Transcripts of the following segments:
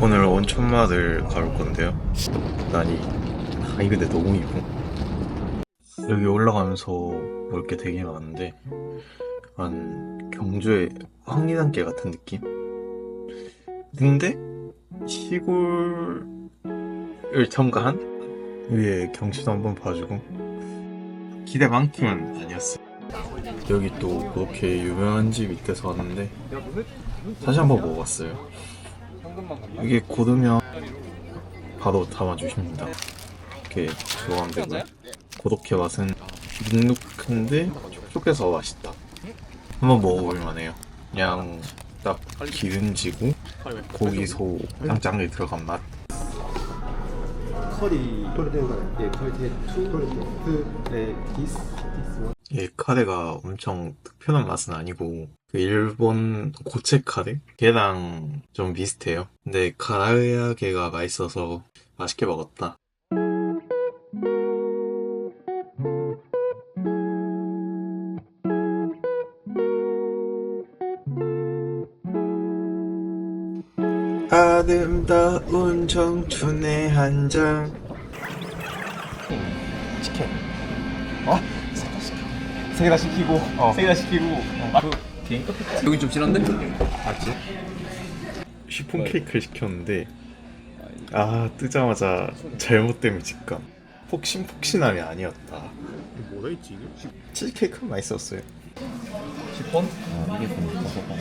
오늘 온천마을 가볼 건데요. 아니, 아 이거 근데 너무 이뻐. 여기 올라가면서 볼 게 되게 많은데, 한 경주의 황리단길 같은 느낌? 근데 시골을 첨가한 위에 경치도 한번 봐주고 기대만큼은 아니었어. 여기 또 그렇게 유명한 집 있대서 왔는데 다시 한번 먹어봤어요. 이게 고르면 바로 담아주십니다. 이렇게 되고요. 고독해 맛은 눅눅한데 촉촉해서 맛있다. 한번 먹어볼 만해요. 그냥 딱 기름지고 고기 소 짱짱이 들어간 맛. 커리 예, 커리 투 그, 네, 디스 디스 원 이 카레가 엄청 특별한 맛은 아니고 그 일본 고체 카레? 걔랑 좀 비슷해요. 근데 가라야게가 맛있어서 맛있게 먹었다. 아름다운 청춘의 한 장. 치킨 어? 세 개 다 시키고 세개 다 시키고. 그 개인 커피 여기 좀 진한데? 맞지? 쉬폰 케이크를 시켰는데 아 뜨자마자 잘못된 직감. 폭신폭신함이 아니었다. 뭐가 있지 이게? 치즈케이크는 맛있었어요. 10번? 아 이게 좀 버섯빵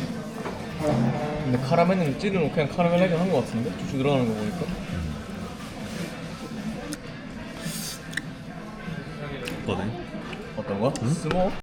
근데 카라멜은 찌르면 그냥 카라멜하게 한거 같은데? 주스 들어가는 거 보니까? 거 든 어떤 거? 스모?